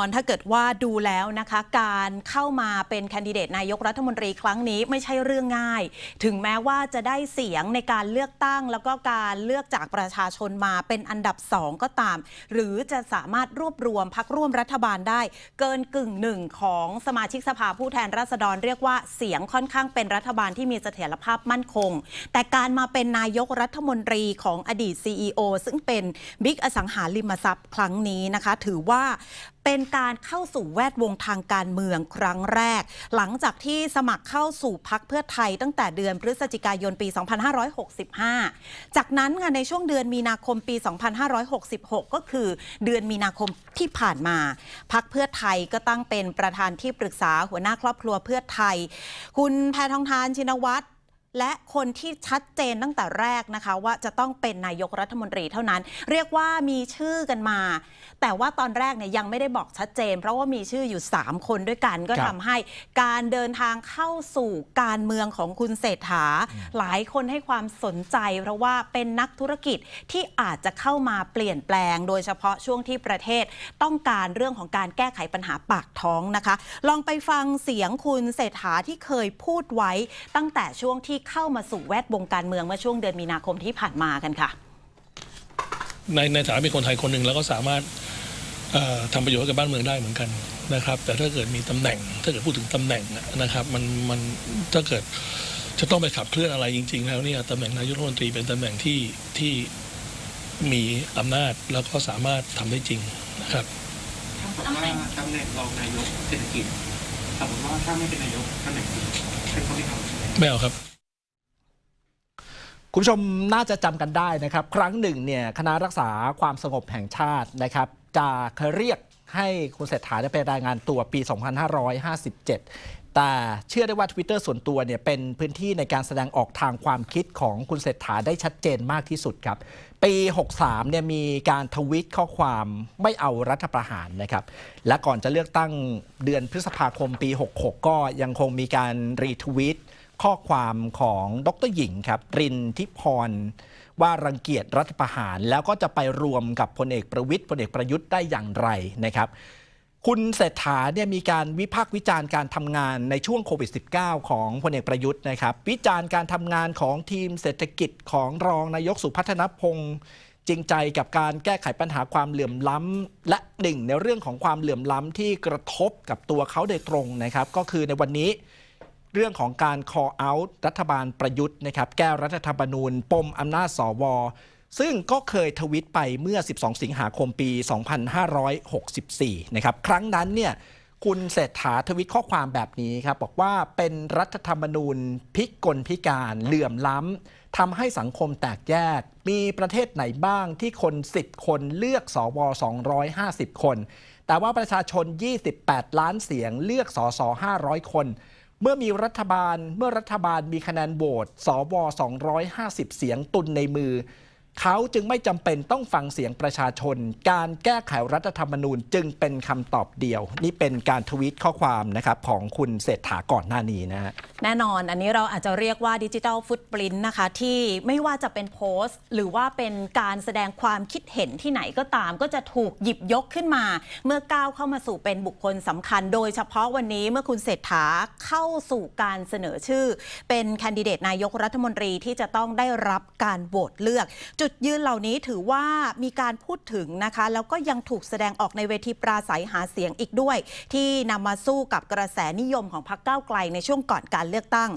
อนถ้าเกิดว่าดูแล้วนะคะการเข้ามาเป็นแคนดิเดตนายกรัฐมนตรีครั้งนี้ไม่ใช่เรื่องง่าย ถึงแม้ว่าจะได้เสียงในการเลือกตั้ง แล้วก็การเลือกจากประชาชนมาเป็นอันดับสองก็ตาม หรือจะสามารถรวบรวมพักร่วมรัฐบาลได้ เกินกึ่งหนึ่งของสมาชิกสภาผู้แทนราษฎรเรียกว่าเสียงค่อนข้างเป็นรัฐบาลที่มีเสถียรภาพมั่นคง แต่การมาเป็นนายกรัฐมนตรีของอดีต CEO ซึ่งเป็นบิ๊กอสังหาริมทรัพย์ครั้งนี้นะคะ ถือว่า เป็นการเข้าสู่แวดวงทางการเมืองครั้งแรก หลังจากที่สมัครเข้าสู่พักเพื่อไทยตั้งแต่เดือนพฤศจิกายนปี 2565 จากนั้นค่ะในช่วงเดือนมีนาคมปี 2566 ก็คือเดือนมีนาคมที่ผ่านมา พักเพื่อไทยก็ตั้งเป็นประธานที่ปรึกษาหัวหน้าครอบครัวเพื่อไทย คุณแพทองทานชินวัตร และคนที่ชัดเจนตั้งแต่แรกนะคะ ว่าจะต้องเป็นนายกรัฐมนตรีเท่านั้น เรียกว่ามีชื่อกันมา แต่ว่าตอนแรกเนี่ยยังไม่ได้บอกชัดเจน เพราะว่ามีชื่ออยู่ 3 คนด้วยกันก็ครับทำให้การเดินทางเข้าสู่การเมืองของคุณเศรษฐา หลายคนให้ความสนใจ เพราะว่าเป็นนักธุรกิจที่อาจจะเข้ามาเปลี่ยนแปลง โดยเฉพาะช่วงที่ประเทศต้องการเรื่องของการแก้ไขปัญหาปากท้องนะคะ ลองไปฟังเสียงคุณเศรษฐาที่เคยพูดไว้ตั้งแต่ช่วงที่เข้ามาสู่แวดวงการเมืองเมื่อช่วงเดือนมีนาคมที่ผ่านมากันค่ะ ในในฐานะเป็นคนไทยคนหนึ่งแล้วก็สามารถเอ่อทำประโยชน์ให้กับบ้านเมืองได้เหมือนกันนะครับ แต่ถ้าเกิดมีตำแหน่ง ถ้าเกิดพูดถึงตำแหน่งนะครับมันมันถ้าเกิดจะต้องไปขับเคลื่อนอะไรจริง ๆ แล้วเนี่ยตำแหน่งนายกรัฐมนตรีเป็นตำแหน่งที่ที่มีอำนาจแล้วก็สามารถทำได้จริงนะครับถ้าเกิดว่าตำแหน่งรองนายกเศรษฐกิจสมมติว่าถ้าไม่เป็นนายกตำแหน่งนี้เป็นคนที่ทำไม่เอาครับ คุณผู้ชมน่าจะจำกันได้นะครับ ครั้งหนึ่งเนี่ยคณะรักษาความสงบแห่งชาตินะครับ จะเคยเรียกให้คุณเศรษฐาได้ไปรายงานตัวปี 2557 แต่เชื่อได้ว่า Twitter ส่วนตัวเนี่ยเป็นพื้นที่ในการแสดงออกทางความคิดของคุณเศรษฐาได้ชัดเจนมากที่สุดครับ ปี 63 เนี่ยมีการทวิตข้อความไม่เอารัฐประหารนะครับ และก่อนจะเลือกตั้งเดือนพฤษภาคมปี 66 ก็ยังคงมีการรีทวิต ข้อความของดรหญิงครับรินทิพรว่ารังเกียจรัฐประหาร แล้วก็จะไปรวมกับพลเอกประวิทย์พลเอกประยุทธ์ได้อย่างไรนะครับ คุณเศรษฐาเนี่ยมีการวิพากษ์วิจารณ์การทำงานในช่วงโควิด -19 ของพลเอกประยุทธ์นะครับ วิจารณ์การทำงานของทีมเศรษฐกิจของรองนายกสุพัฒนพงศ์จริงใจกับการแก้ไขปัญหาความเหลื่อมล้ำและหนึ่งในเรื่องของความเหลื่อมล้ำที่กระทบกับตัวเขาโดยตรงนะครับ ก็คือในวันนี้ เรื่องของการ call out รัฐบาลประยุทธ์นะครับ แก้รัฐธรรมนูญ ปมอำนาจสว ซึ่งก็เคยทวิตไปเมื่อ 12 สิงหาคมปี 2564 นะครับ ครั้งนั้นเนี่ยคุณเศรษฐาทวิตข้อความแบบนี้ครับ บอกว่าเป็นรัฐธรรมนูญพิกลพิการเหลื่อมล้ำทำให้สังคมแตกแยก มีประเทศไหนบ้างที่คน 10 คนเลือกสว250 คน แต่ว่าประชาชน 28 ล้านเสียงเลือกสส500 คน เมื่อมีรัฐบาลเมื่อรัฐบาลมีคะแนนโหวตสว250 เสียงตุนในมือ เขาจึงไม่จำเป็นต้องฟังเสียงประชาชน การแก้ไขรัฐธรรมนูญจึงเป็นคำตอบเดียว นี่เป็นการทวีตข้อความนะครับของคุณเศรษฐาก่อนหน้านี้นะฮะแน่นอนอันนี้เราอาจจะเรียกว่าดิจิทัลฟุตปรินต์นะคะ ที่ไม่ว่าจะเป็นโพสต์ หรือว่าเป็นการแสดงความคิดเห็นที่ไหนก็ตาม ก็จะถูกหยิบยกขึ้นมา เมื่อก้าวเข้ามาสู่เป็นบุคคลสำคัญ โดยเฉพาะวันนี้เมื่อคุณเศรษฐาเข้าสู่การเสนอชื่อ เป็นแคนดิเดตนายกรัฐมนตรีที่จะต้องได้รับการโหวตเลือกจุดยืนเหล่านี้ถือว่ามีการพูดถึงนะคะ แล้วก็ยังถูกแสดงออกในเวทีปราศัยหาเสียงอีกด้วย ที่นำมาสู้กับกระแสนิยมของพรรคก้าวไกลในช่วงก่อนการเลือกตั้ง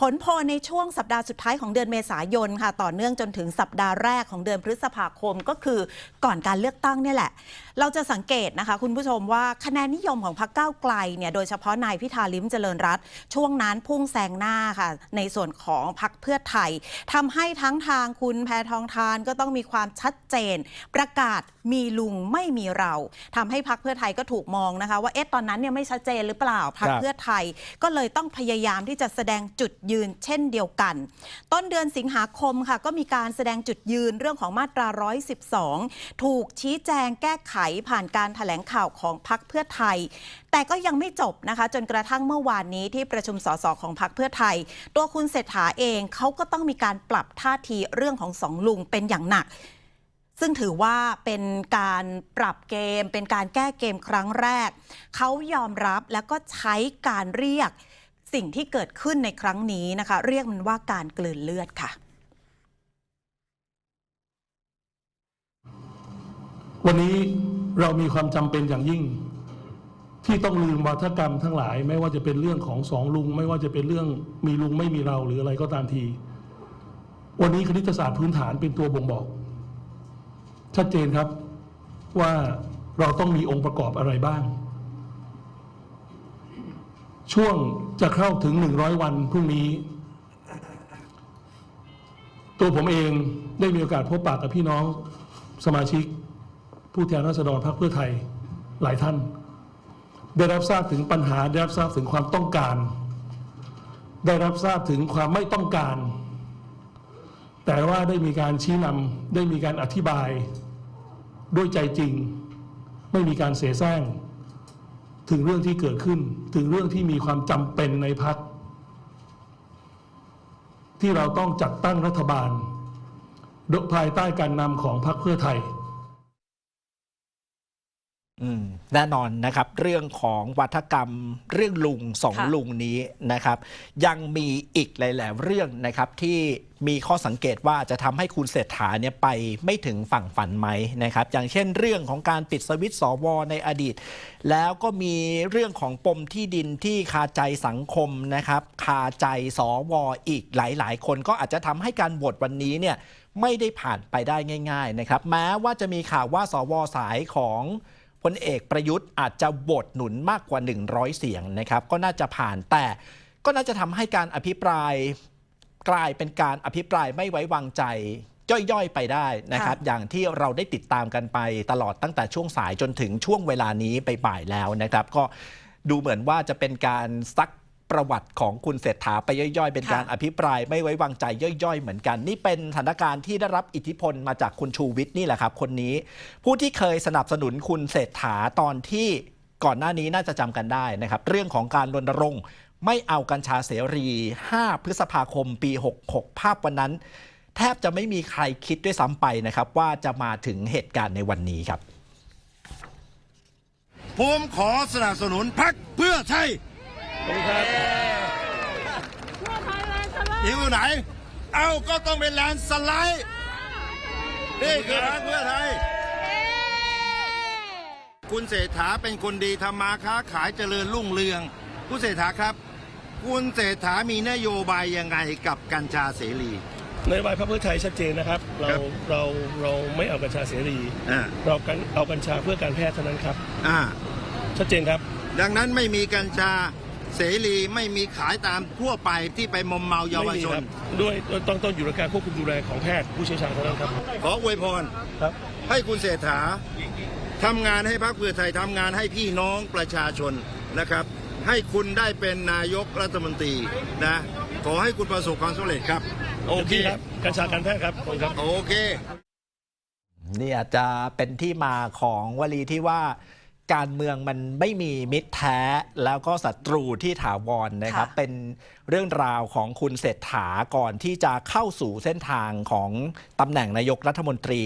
ผลโพลในช่วงสัปดาห์สุดท้ายของเดือนเมษายนค่ะ ต่อเนื่องจนถึงสัปดาห์แรกของเดือนพฤษภาคมก็คือก่อนการเลือกตั้งนี่แหละ เราจะสังเกตนะคะ คุณผู้ชมว่าคะแนนนิยมของพรรคก้าวไกลเนี่ยโดยเฉพาะนายพิธาลิ้มเจริญรัตช่วงนั้นพุ่งแซงหน้าค่ะ ในส่วนของพรรคเพื่อไทยทำให้ทั้งทางคุณแพทองทานก็ต้องมีความชัดเจน ประกาศมีลุงไม่มีเราทำให้พรรคเพื่อไทยก็ถูกมองนะคะว่าเอ๊ะตอนนั้นเนี่ยไม่ชัดเจนหรือเปล่าพรรคครับเพื่อไทยก็เลยต้องพยายามที่จะแสดงจุดยืนเช่นเดียวกัน ต้นเดือนสิงหาคมค่ะ ก็มีการแสดงจุดยืนเรื่องของมาตรา 112 ถูกชี้แจงแก้ไขผ่านการถแถลงข่าวของพรรคเพื่อไทย แต่ก็ยังไม่จบนะคะ จนกระทั่งเมื่อวานนี้ที่ประชุมสสของพรรคเพื่อไทย ตัวคุณเศรษฐาเองเขาก็ต้องมีการปรับท่าทีเรื่องของสองลุงเป็นอย่างหนักซึ่งถือว่าเป็นการปรับเกม เป็นการแก้เกมครั้งแรก เขายอมรับแล้วก็ใช้การเรียกสิ่งที่เกิดขึ้นในครั้งนี้นะคะ เรียกมันว่าการกลืนเลือดค่ะ วันนี้เรามีความจำเป็นอย่างยิ่ง ที่ต้องลืมวัฒกรรมทั้งหลาย ไม่ว่าจะเป็นเรื่องของสองลุง ไม่ว่าจะเป็นเรื่องมีลุงไม่มีเราหรืออะไรก็ตามที วันนี้คณิตศาสตร์พื้นฐานเป็นตัวบ่งบอก ชัดเจนครับว่าเราต้องมีองค์ประกอบอะไรบ้าง ช่วงจะเข้าถึงหนึ่งร้อยวันพรุ่งนี้ ตัวผมเองได้มีโอกาสพบปะกับพี่น้องสมาชิก ผู้แทนราษฎรพรรคเพื่อไทยหลายท่าน ได้รับทราบถึงปัญหา ได้รับทราบถึงความต้องการ ได้รับทราบถึงความไม่ต้องการ แต่ว่าได้มีการชี้นำได้มีการอธิบายด้วยใจจริง ไม่มีการเสแสร้งถึงเรื่องที่เกิดขึ้น ถึงเรื่องที่มีความจำเป็นในพักที่เราต้องจัดตั้งรัฐบาลดยภายใต้การนำของพรรคเพื่อไทย แน่นอนนะครับ เรื่องของวัฒกรรม เรื่องลุงสองค่ะลุงนี้นะครับ ยังมีอีกหลาย ๆ เรื่องนะครับที่มีข้อสังเกตว่าจะทำให้คุณเศรษฐาเนี่ยไปไม่ถึงฝั่งฝันไหมนะครับ อย่างเช่นเรื่องของการปิดสวิตช์สวในอดีต แล้วก็มีเรื่องของปมที่ดินที่คาใจสังคมนะครับ คาใจสวอีกหลาย ๆ คนก็อาจจะทำให้การโหวตวันนี้เนี่ยไม่ได้ผ่านไปได้ง่าย ๆ นะครับ แม้ว่าจะมีข่าวว่าสวสายของ พลเอกประยุทธ์อาจจะโหวตหนุนมากกว่า 100 เสียงนะครับ ก็น่าจะผ่านแต่ก็น่าจะทำให้การอภิปรายกลายเป็นการอภิปรายไม่ไว้วางใจย่อยๆ ไปได้นะครับ อย่างที่เราได้ติดตามกันไปตลอดตั้งแต่ช่วงสายจนถึงช่วงเวลานี้ไปบ่ายๆแล้วนะครับ ก็ดูเหมือนว่าจะเป็นการซัก ประวัติของคุณเศรษฐาไปย่อยๆ เป็นการค่ะอภิปรายไม่ไว้วางใจย่อยๆ เหมือนกัน นี่เป็นสถานการณ์ที่ได้รับอิทธิพลมาจากคุณชูวิทย์นี่แหละครับ คนนี้ ผู้ที่เคยสนับสนุนคุณเศรษฐาตอนที่ก่อนหน้านี้น่าจะจำกันได้นะครับ เรื่องของการรณรงค์ไม่เอากัญชาเสรี 5 พฤษภาคม ปี 66 ภาพวันนั้น แทบจะไม่มีใครคิดด้วยซ้ำไปนะครับ ว่าจะมาถึงเหตุการณ์ในวันนี้ครับ ผมขอสนับสนุนพักเพื่อไทย อยู่ไหน เอาก็ต้องเป็นแลนด์สไลด์นี่คือพักเพื่อไทย คุณเศรษฐาเป็นคนดีทำมาค้าขายเจริญรุ่งเรือง คุณเศรษฐาครับ คุณเศรษฐามีนโยบายยังไงกับกัญชาเสรีนโยบายพรรคเพื่อไทยชัดเจนนะครับ เราครับเราเราไม่เอากัญชาเสรี อ่า เรากันเอากัญชาเพื่อการแพทย์เท่านั้นครับ อ่า ชัดเจนครับ ดังนั้นไม่มีกัญชา เสรีไม่มีขายตามทั่วไปที่ไปมอมเมาเยาวไม่มีชคนรับด้วยต้องต้องอยู่ในการควบคุมดูแลของแพทย์ผู้เชี่ยวชาญเท่านั้นครับ ขออวยพรครับ ให้คุณเศรษฐาทำงานให้พรรคเพื่อไทยทำงานให้พี่น้องประชาชนนะครับ ให้คุณได้เป็นนายกรัฐมนตรีนะ ขอให้คุณประสบความสำเร็จครับ โอเคต็มที่ครับกัญชาการแพทย์ครับขอบคุณครับโอเคนี่อาจจะเป็นที่มาของวลีที่ว่า การเมืองมันไม่มีมิตรแท้แล้วก็ศัตรูที่ถาวรนะครับค่ะเป็นเรื่องราวของคุณเศรษฐาก่อนที่จะเข้าสู่เส้นทางของตำแหน่งนายกรัฐมนตรี